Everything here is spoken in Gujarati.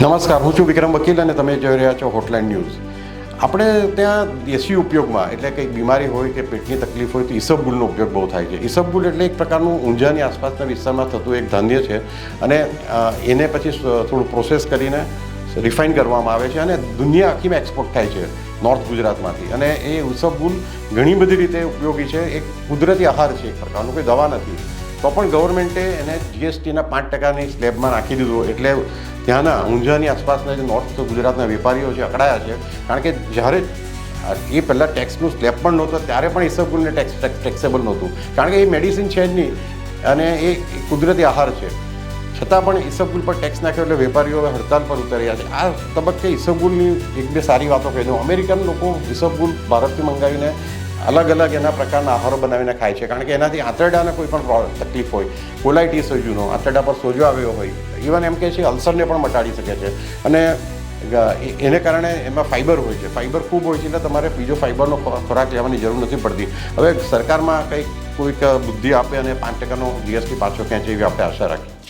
નમસ્કાર, હું છું વિક્રમ વકીલ અને તમે જોઈ રહ્યા છો હોટલાઇન ન્યૂઝ આપણે ત્યાં દેશી ઉપયોગમાં, એટલે કંઈક બીમારી હોય કે પેટની તકલીફ હોય તો ઈસબગુલનો ઉપયોગ બહુ થાય છે. ઈસબગુલ એટલે એક પ્રકારનું ઊંઝાની આસપાસના વિસ્તારમાં થતું એક ધાન્ય છે અને એને પછી થોડું પ્રોસેસ કરીને રિફાઇન કરવામાં આવે છે અને દુનિયા આખીમાં એક્સપોર્ટ થાય છે નોર્થ ગુજરાતમાંથી. અને એ ઈસબગુલ ઘણી બધી રીતે ઉપયોગી છે. એક કુદરતી આહાર છે એક પ્રકારનું, કોઈ દવા નથી. તો પણ ગવર્મેન્ટે એને જીએસટીના પાંચ ટકાની સ્લેબમાં નાખી દીધું એટલે ત્યાંના ઊંઝાની આસપાસના જે નોર્થ ગુજરાતના વેપારીઓ છે, અકળાયા છે. કારણ કે જ્યારે એ પહેલાં ટેક્સનું સ્લેબ પણ નહોતો ત્યારે પણ ઈસબગુલને ટેક્સ ટેક્સેબલ નહોતું. કારણ કે એ મેડિસિન છે જ નહીં અને એ કુદરતી આહાર છે. છતાં પણ ઈસબગુલ પર ટેક્સ નાખ્યો એટલે વેપારીઓ હડતાલ પર ઉતર્યા છે. આ તબક્કે ઈસબગુલની એક બે સારી વાતો કહી દઉં. અમેરિકન લોકો ઈસબગુલ ભારતથી મંગાવીને અલગ અલગ એના પ્રકારના આહારો બનાવીને ખાય છે. કારણ કે એનાથી આંતરડાને કોઈ પણ તકલીફ હોય. કોલાઇટીસ હોય જૂનો. આંતરડા પર સોજો આવ્યો હોય. ઇવન એમ કે છે, અલ્સરને પણ મટાડી શકે છે. અને એને કારણે એમાં ફાઇબર હોય છે. ફાઇબર ખૂબ હોય છે એટલે તમારે બીજો ફાઇબરનો ખોરાક લેવાની જરૂર નથી પડતી. હવે સરકારમાં કંઈક કોઈક બુદ્ધિ આપે અને પાંચ ટકાનો જીએસટી પાછો ખેંચે એવી આપણે આશા રાખીએ.